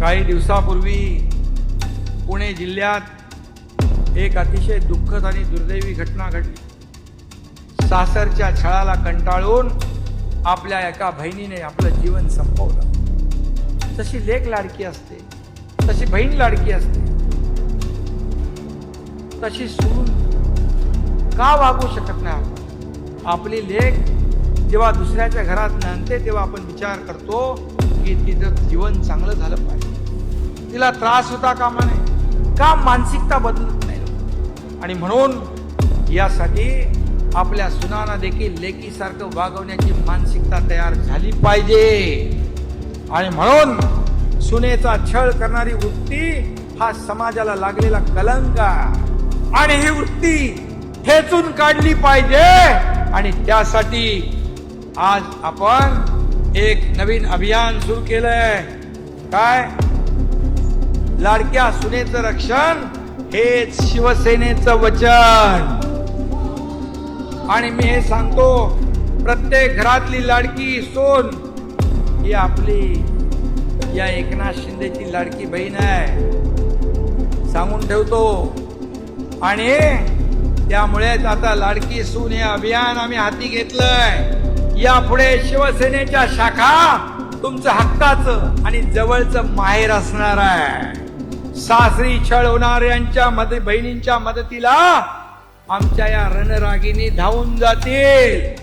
काही दिवसापूर्वी पुणे जिल्ह्यात एक अतिशय दुःखद आणि दुर्दैवी घटना घडली. सासरच्या छळाला कंटाळून आपल्या एका बहिणीने आपलं जीवन संपवलं. तशी लेख लाडकी असते तशी बहीण लाडकी असते. तशी सून का वागू शकत नाही आपण? आपली लेख जेव्हा दुसऱ्याच्या घरात नांदते तेव्हा आपण विचार करतो की तिचं जीवन चांगलं झालं पाहिजे. तिला त्रास होता कामा नये. का मानसिकता बदलत नाही. आणि म्हणून यासाठी आपल्या सुनाना देखील लेकीसारखं वागवण्याची मानसिकता तयार झाली पाहिजे. आणि म्हणून सुनेचा छळ करणारी वृत्ती हा समाजाला लागलेला कलंक आणि ही वृत्ती ठेचून काढली पाहिजे. आणि त्यासाठी आज आपण एक नवीन अभियान सुरू केलंय. काय? लाडक्या सुनेचं रक्षण हेच शिवसेनेचं वचन. आणि मी हे सांगतो प्रत्येक घरातली लाडकी सोन ही आपली या एकनाथ शिंदेची लाडकी बहीण आहे. सांगून ठेवतो. आणि त्यामुळेच आता लाडकी सून हे अभियान आम्ही हाती घेतलंय. यापुढे शिवसेनेच्या शाखा तुमचं हक्काचं आणि जवळचं माहेर असणार आहे. सासरी छळ होणाऱ्यांच्या मदत बहिणींच्या मदतीला आमच्या या रणरागिनी धावून जातील.